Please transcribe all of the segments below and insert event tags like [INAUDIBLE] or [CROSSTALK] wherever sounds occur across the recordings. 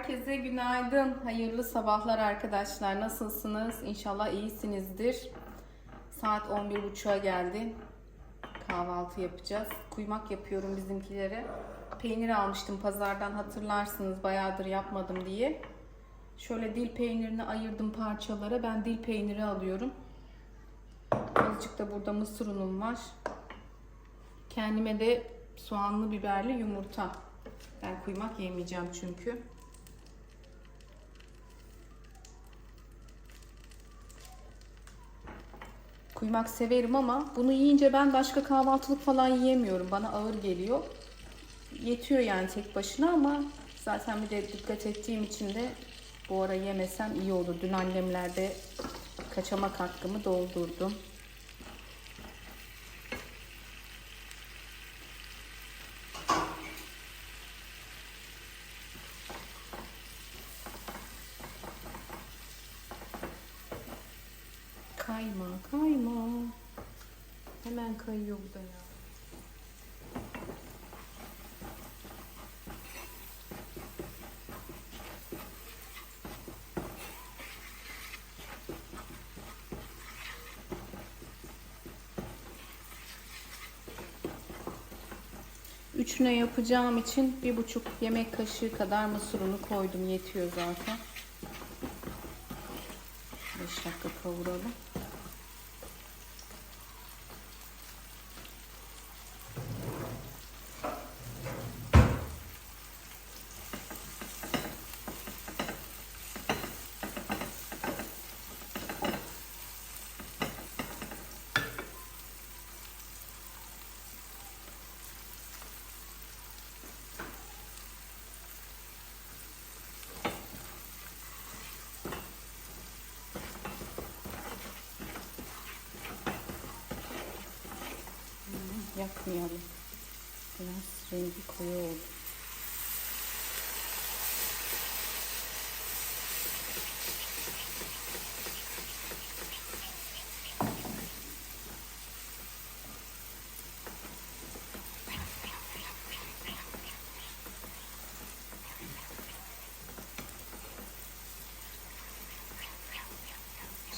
Herkese günaydın. Hayırlı sabahlar arkadaşlar. Nasılsınız? İnşallah iyisinizdir. Saat 11.30'a geldi. Kahvaltı yapacağız. Kuymak yapıyorum bizimkilere. Peynir almıştım pazardan hatırlarsınız bayağıdır yapmadım diye. Şöyle dil peynirini ayırdım parçalara. Ben dil peyniri alıyorum. Azıcık da burada mısır unum var. Kendime de soğanlı biberli yumurta. Ben kuymak yemeyeceğim çünkü. Kuymak severim ama bunu yiyince ben başka kahvaltılık falan yiyemiyorum. Bana ağır geliyor. Yetiyor yani tek başına ama zaten bir de dikkat ettiğim için de bu ara yemesem iyi olur. Dün annemlerde kaçamak hakkımı doldurdum. Kayma, kayma. Hemen kayıyor bu da ya. Üçüne yapacağım için bir buçuk yemek kaşığı kadar mısır unu koydum. Yetiyor zaten. 5 dakika kavuralım. Yakmayalım. Biraz rengi koyu oldu.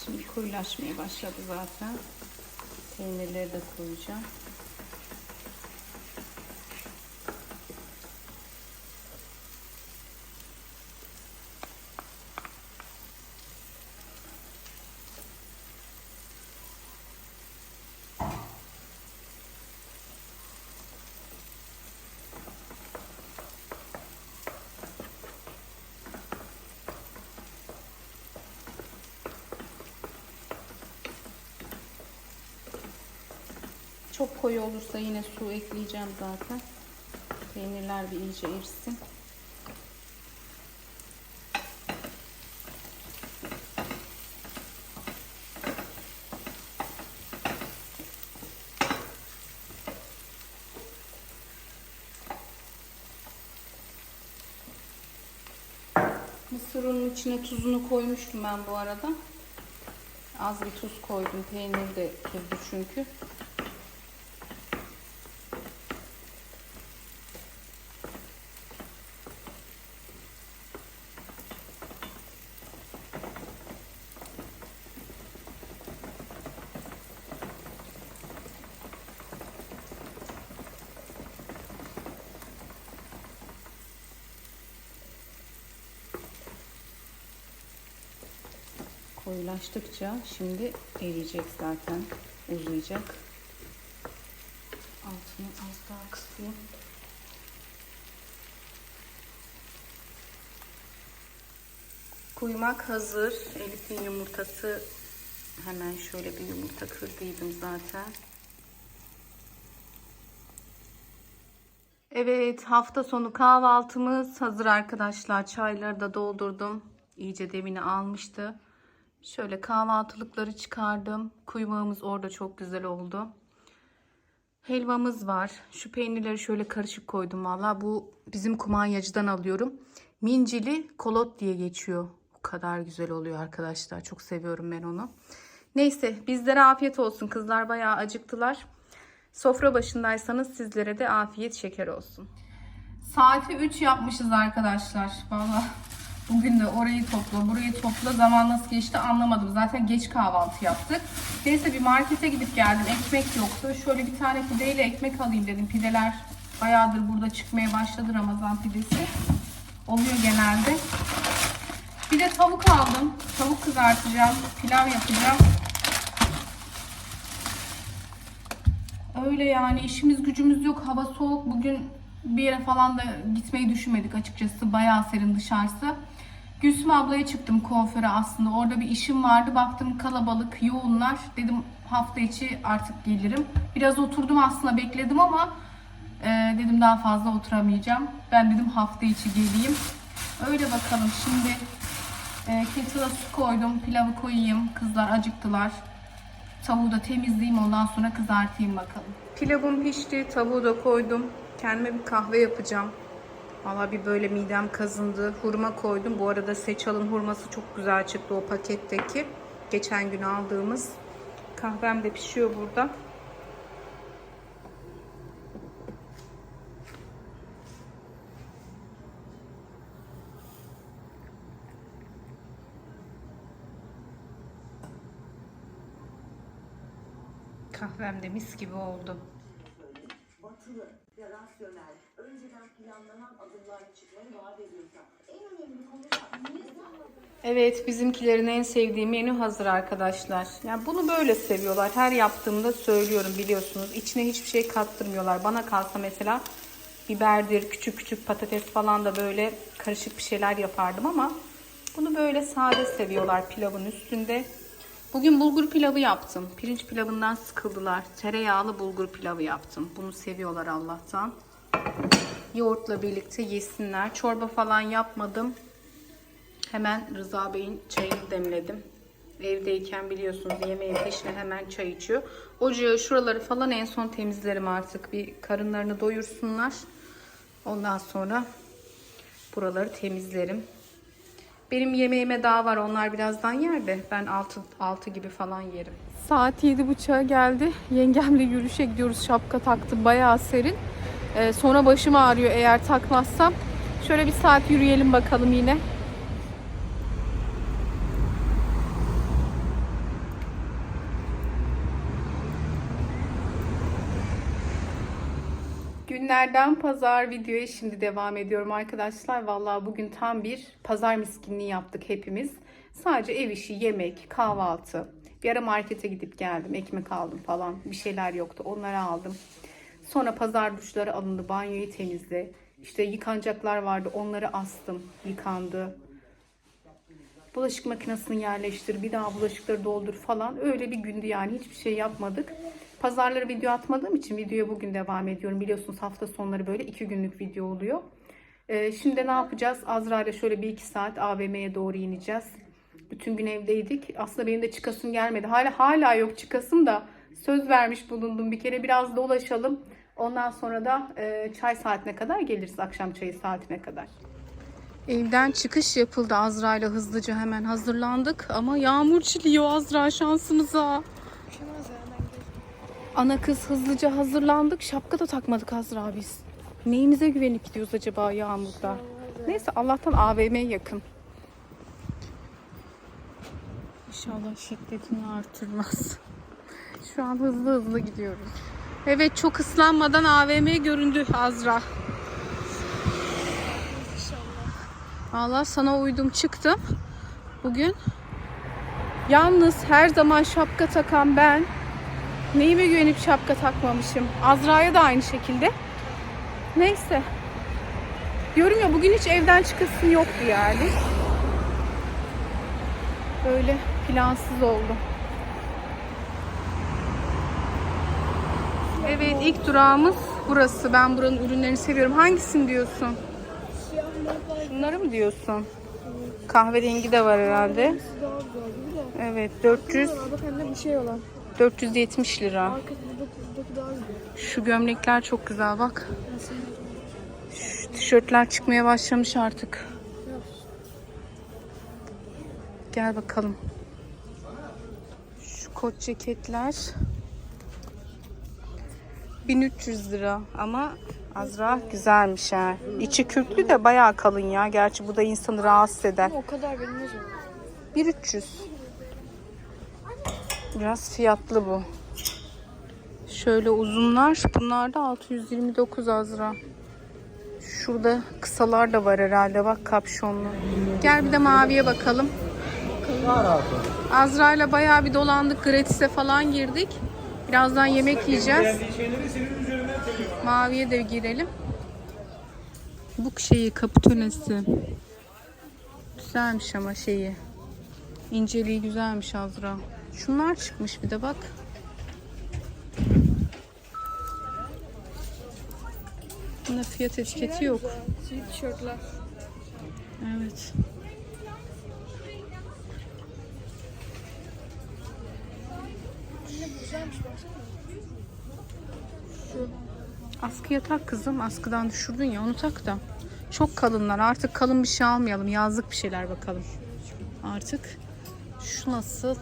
Şimdi koyulaşmaya başladı zaten. Peynirleri de koyacağım. Çok koyu olursa yine su ekleyeceğim zaten. Peynirler bir iyice ersin. Mısır unun içine tuzunu koymuştum ben bu arada. Az bir tuz koydum. Peynir de tuzlu çünkü. Koyulaştıkça şimdi eriyecek zaten. Uzayacak. Altını az daha kısayım. Kuymak hazır. Elif'in yumurtası hemen şöyle bir yumurta kırdıydım zaten. Evet hafta sonu kahvaltımız hazır arkadaşlar. Çayları da doldurdum. İyice demini almıştı. Şöyle kahvaltılıkları çıkardım. Kuymağımız orada çok güzel oldu. Helvamız var. Şu peynirleri şöyle karışık koydum valla. Bu bizim kumanyacıdan alıyorum. Mincili kolot diye geçiyor. O kadar güzel oluyor arkadaşlar. Çok seviyorum ben onu. Neyse bizlere afiyet olsun. Kızlar bayağı acıktılar. Sofra başındaysanız sizlere de afiyet şeker olsun. Saati 3 yapmışız arkadaşlar. Valla bugün de orayı topla, burayı topla. Zaman nasıl geçti anlamadım. Zaten geç kahvaltı yaptık. Neyse bir markete gidip geldim. Ekmek yoktu. Şöyle bir tane pideyle ekmek alayım dedim. Pideler bayağıdır burada çıkmaya başladı Ramazan pidesi. Oluyor genelde. Bir de tavuk aldım. Tavuk kızartacağım. Pilav yapacağım. Öyle yani işimiz gücümüz yok. Hava soğuk. Bugün bir yere falan da gitmeyi düşünmedik açıkçası. Bayağı serin dışarısı. Gülsüm ablaya çıktım kuaföre aslında. Orada bir işim vardı. Baktım kalabalık, yoğunlar. Dedim hafta içi artık gelirim. Biraz oturdum aslında bekledim ama e, dedim daha fazla oturamayacağım. Ben dedim hafta içi geleyim. Öyle bakalım şimdi e, kettle'a su koydum. Pilavı koyayım. Kızlar acıktılar. Tavuğu da temizleyeyim ondan sonra kızartayım bakalım. Pilavım pişti, tavuğu da koydum. Kendime bir kahve yapacağım. Valla bir böyle midem kazındı. Hurma koydum. Bu arada Seçal'ın hurması çok güzel çıktı o paketteki. Geçen gün aldığımız. Kahvem de pişiyor burada. Kahvem de mis gibi oldu. Batılı ve rasyonel, önceden planlanan adımlar çıkmayı vaat ediyorsa en önemli konu Evet bizimkilerin en sevdiği menü hazır arkadaşlar. Yani bunu böyle seviyorlar. Her yaptığımda söylüyorum biliyorsunuz. İçine hiçbir şey kattırmıyorlar. Bana kalsa mesela biberdir, küçük küçük patates falan da böyle karışık bir şeyler yapardım ama bunu böyle sade seviyorlar pilavın üstünde. Bugün bulgur pilavı yaptım. Pirinç pilavından sıkıldılar. Tereyağlı bulgur pilavı yaptım. Bunu seviyorlar Allah'tan. Yoğurtla birlikte yesinler. Çorba falan yapmadım. Hemen Rıza Bey'in çayını demledim. Evdeyken biliyorsunuz yemeğin peşine hemen çay içiyor. Ocağı şuraları falan en son temizlerim artık. Bir karınlarını doyursunlar. Ondan sonra buraları temizlerim. Benim yemeğime daha var. Onlar birazdan yer de ben 6, 6 gibi falan yerim. Saat 7.30'a geldi. Yengemle yürüyüşe gidiyoruz. Şapka taktım. Bayağı serin. Ee, sonra başım ağrıyor eğer takmazsam. Şöyle bir saat yürüyelim bakalım yine. Günlerden pazar videoya şimdi devam ediyorum arkadaşlar. Vallahi bugün tam bir pazar miskinliği yaptık hepimiz. Sadece ev işi, yemek, kahvaltı. Bir ara markete gidip geldim. Ekmek aldım falan. Bir şeyler yoktu. Onları aldım. Sonra pazar duşları alındı. Banyoyu temizle. İşte yıkanacaklar vardı. Onları astım. Yıkandı. Bulaşık makinesini yerleştir, bir daha bulaşıkları doldur falan. Öyle bir gündü yani hiçbir şey yapmadık. Pazarları video atmadığım için videoya bugün devam ediyorum. Biliyorsunuz hafta sonları böyle iki günlük video oluyor. Ee, şimdi ne yapacağız? Azra ile şöyle bir iki saat AVM'ye doğru ineceğiz. Bütün gün evdeydik. Aslında benim de çıkasım gelmedi. Hala hala yok çıkasım da söz vermiş bulundum bir kere. Biraz dolaşalım. Ondan sonra da e, çay saatine kadar geliriz. Akşam çayı saatine kadar. Evden çıkış yapıldı Azra ile hızlıca hemen hazırlandık ama yağmur çiliyor Azra şansımıza. Ana kız hızlıca hazırlandık. Şapka da takmadık Azra biz. Neyimize güvenip gidiyoruz acaba yağmurda? Neyse Allah'tan AVM yakın. İnşallah şiddetini artırmaz. Şu an hızlı hızlı gidiyoruz. Evet çok ıslanmadan AVM göründü Azra. Valla sana uydum çıktım bugün. Yalnız her zaman şapka takan ben neyime güvenip şapka takmamışım. Azra'ya da aynı şekilde. Neyse. Diyorum ya bugün hiç evden çıkasın yoktu yani. Böyle plansız oldu. Evet ilk durağımız burası. Ben buranın ürünlerini seviyorum. Hangisini diyorsun? Şunları mı diyorsun? Kahverengi de var herhalde. Evet 400 Bak şey olan. 470 lira. Şu gömlekler çok güzel bak. Şu tişörtler çıkmaya başlamış artık. Gel bakalım. Şu kot ceketler 1300 lira ama Azra güzelmiş ha. İçi kürklü de bayağı kalın ya. Gerçi bu da insanı rahatsız eder. O kadar verilmez o. 1300. Biraz fiyatlı bu. Şöyle uzunlar. Bunlar da 629 Azra. Şurada kısalar da var herhalde. Bak kapşonlu. Gel bir de maviye bakalım. Azra ile bayağı bir dolandık. Gratis'e falan girdik. Birazdan yemek yiyeceğiz. Maviye de girelim. Bu şeyi kapitönesi. Güzelmiş ama şeyi. İnceliği güzelmiş Azra. Şunlar çıkmış bir de bak. Bunda fiyat etiketi yok. Tişörtler. Evet. Güzelmiş baksana. Askıya tak kızım. Askıdan düşürdün ya onu tak da. Çok kalınlar. Artık kalın bir şey almayalım. Yazlık bir şeyler bakalım. Artık. Şu nasıl?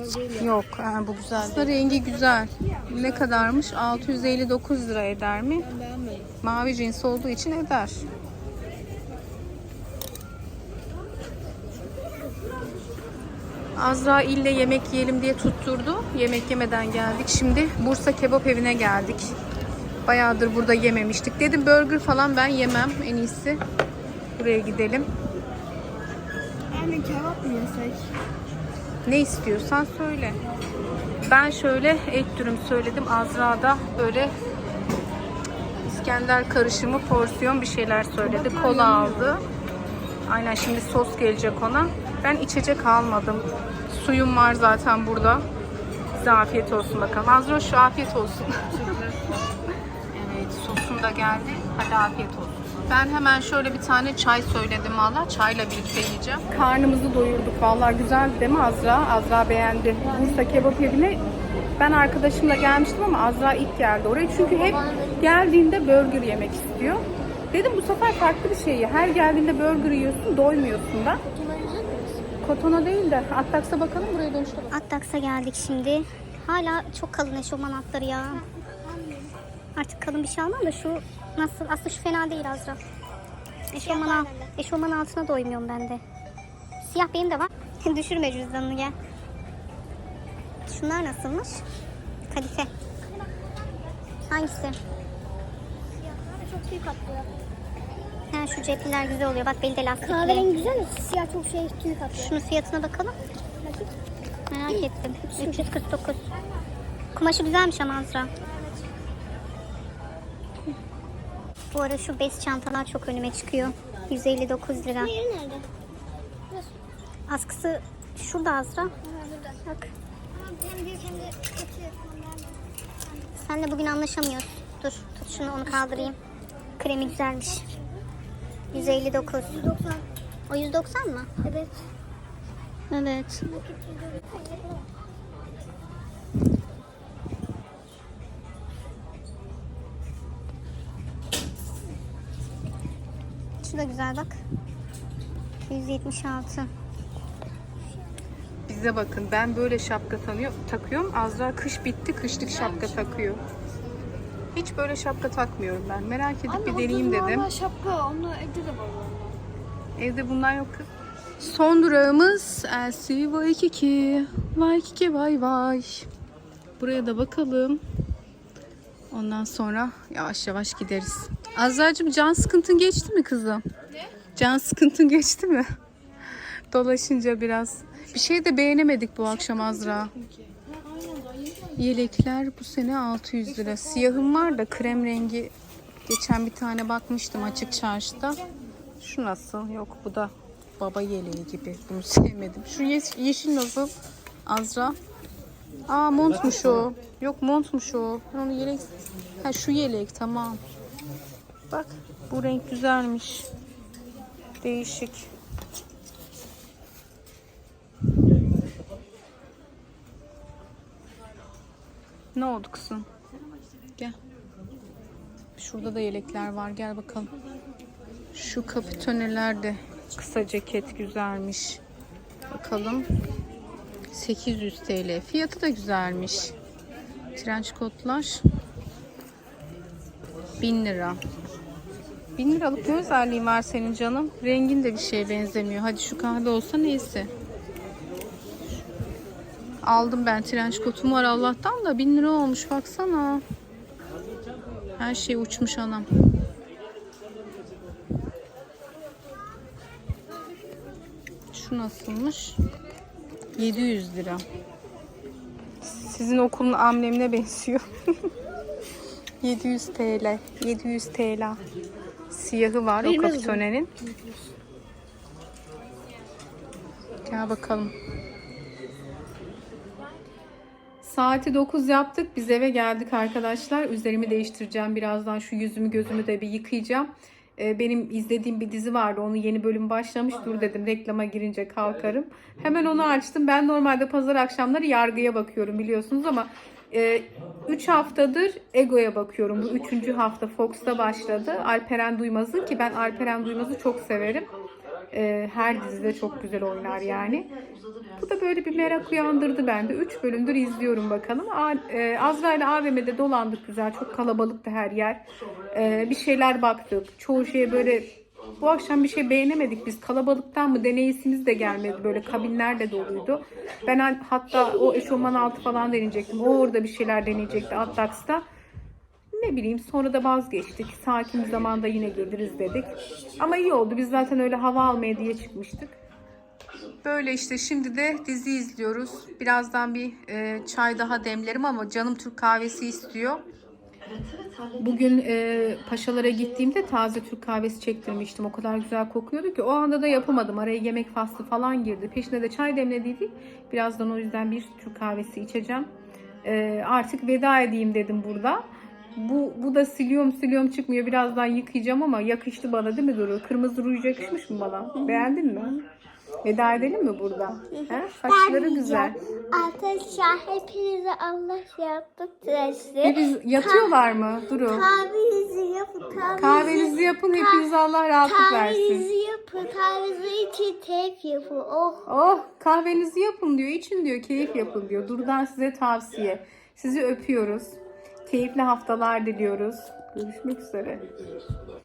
Güzel değil. Yok. ha, bu güzel. Aslında rengi güzel. Ne kadarmış? 659 lira eder mi? Ben beğenmedim. Mavi cins olduğu için eder. Azra ille yemek yiyelim diye tutturdu. Yemek yemeden geldik. Şimdi Bursa Kebap Evi'ne geldik. Bayağıdır burada yememiştik. Dedim burger falan ben yemem. En iyisi buraya gidelim. Anne kebap mı yesek? Ne istiyorsan söyle. Ben şöyle ek dürüm söyledim. Azra da böyle İskender karışımı porsiyon bir şeyler söyledi. Kola aldı. Aynen şimdi sos gelecek ona. Ben içecek almadım. Suyum var zaten burada. Size afiyet olsun bakalım. Azra şu afiyet olsun. [LAUGHS] evet sosun da geldi. Hadi afiyet olsun. Ben hemen şöyle bir tane çay söyledim valla. Çayla birlikte yiyeceğim. Karnımızı doyurduk valla. Güzel değil mi Azra? Azra beğendi. Bursa Kebap Evi'ne ben arkadaşımla gelmiştim ama Azra ilk geldi oraya. Çünkü hep geldiğinde burger yemek istiyor. Dedim bu sefer farklı bir şey ye. Her geldiğinde burger yiyorsun, doymuyorsun da. Kotona değil de Attax'a bakalım buraya dönüşte bakalım. Attax'a geldik şimdi. Hala çok kalın eşofman altları ya. Artık kalın bir şey almam da şu nasıl? Aslında şu fena değil Azra. Eşofman, al, eşofman altına doymuyorum ben de. Siyah benim de var. [LAUGHS] Düşürme cüzdanını gel. Şunlar nasılmış? Kadife. Hangisi? Çok büyük atlıyor. Ha, şu cepliler güzel oluyor. Bak belde lastikli. Kahverengi güzel mi? Siyah çok şey büyük atlıyor. Şunun fiyatına bakalım. Bakayım. Merak ettim. 349. Kumaşı güzelmiş ama Azra. Bu ara şu bez çantalar çok önüme çıkıyor. 159 lira. Yeri nerede? Askısı şurada Azra. Ha, burada. Bak. Ama hem büyük hem de bugün anlaşamıyoruz. Dur tut şunu onu kaldırayım. Kremi güzelmiş. 159. 90. O 190 mı? Evet. Evet. Şu da güzel bak. 176. Bize bakın ben böyle şapka tanıyor, takıyorum. Azra kış bitti kışlık şapka takıyor. Hiç böyle şapka takmıyorum ben. Merak edip bir deneyeyim dedim. Normal şapka. Onu evde de var. Evde bundan yok kız. Son durağımız LC Waikiki. Waikiki vay vay. Buraya da bakalım. Ondan sonra yavaş yavaş gideriz. Azra'cığım can sıkıntın geçti mi kızım? Ne? Can sıkıntın geçti mi? Dolaşınca biraz. Bir şey de beğenemedik bu akşam Azra. Yelekler bu sene 600 lira. Siyahım var da krem rengi. Geçen bir tane bakmıştım açık çarşıda. Şu nasıl? Yok bu da baba yeleği gibi. Bunu [LAUGHS] sevmedim. Şu ye- yeşil nasıl? Azra. Aa montmuş o. Yok montmuş o. Ben onu yelek... Ha şu yelek tamam. Bak bu renk güzelmiş. Değişik. Ne oldu kızım? Gel. Şurada da yelekler var. Gel bakalım. Şu kapitoneler de kısa ceket güzelmiş. Bakalım. 800 TL. Fiyatı da güzelmiş. Trenç kotlar 1000 lira. 1000 liralık ne özelliği var senin canım? Rengin de bir şeye benzemiyor. Hadi şu kahve olsa neyse. Aldım ben trenç kotum var Allah'tan da 1000 lira olmuş baksana. Her şey uçmuş anam. Şu nasılmış? 700 lira. Sizin okulun amblemine benziyor. 700 TL. 700 TL. Siyahı var o kapitonenin. Gel bakalım. Saati 9 yaptık. Biz eve geldik arkadaşlar. Üzerimi değiştireceğim. Birazdan şu yüzümü gözümü de bir yıkayacağım. Ee, Benim izlediğim bir dizi vardı. Onun yeni bölüm başlamış. Dur dedim reklama girince kalkarım. Hemen onu açtım. Ben normalde pazar akşamları yargıya bakıyorum biliyorsunuz ama 3 haftadır Ego'ya bakıyorum. Bu 3. hafta Fox'ta başladı. Alperen Duymaz'ı ki ben Alperen Duymaz'ı çok severim. Ee, Her dizide çok güzel oynar yani. Bu da böyle bir merak uyandırdı bende. 3 bölümdür izliyorum bakalım. A- e, Azra ile AVM'de dolandık güzel. Çok kalabalıktı her yer. Ee, bir şeyler baktık. Çoğu şeye böyle bu akşam bir şey beğenemedik biz. Kalabalıktan mı deneyisimiz de gelmedi. Böyle kabinler de doluydu. Ben ha- hatta o eşofman altı falan deneyecektim. O orada bir şeyler deneyecekti Atlax'ta. Ne bileyim sonra da vazgeçtik. Sakin bir zamanda yine geliriz dedik. Ama iyi oldu. Biz zaten öyle hava almaya diye çıkmıştık. Böyle işte şimdi de dizi izliyoruz. Birazdan bir e, çay daha demlerim ama canım Türk kahvesi istiyor. Bugün e, paşalara gittiğimde taze Türk kahvesi çektirmiştim. O kadar güzel kokuyordu ki o anda da yapamadım. Araya yemek faslı falan girdi. Peşine de çay demlediydik. Birazdan o yüzden bir Türk kahvesi içeceğim. E, artık veda edeyim dedim burada. Bu, bu da siliyorum siliyorum çıkmıyor. Birazdan yıkayacağım ama yakıştı bana değil mi Duru? Kırmızı ruj yakışmış mı bana? Beğendin mi? Veda edelim mi burada? He? Saçları güzel. Arkadaşlar hepinize Allah yaptık. Hepiniz yatıyorlar mı? Duru. Kahvenizi yapın. Kahvenizi, Kahvenizi yapın. Hepinize Allah rahatlık versin. Kahvenizi yapın. Kahvenizi için tep yapın. Oh. Oh kahvenizi yapın diyor. için diyor. Keyif yapın diyor. Durdan size tavsiye. Sizi öpüyoruz. Keyifli haftalar diliyoruz. Görüşmek üzere.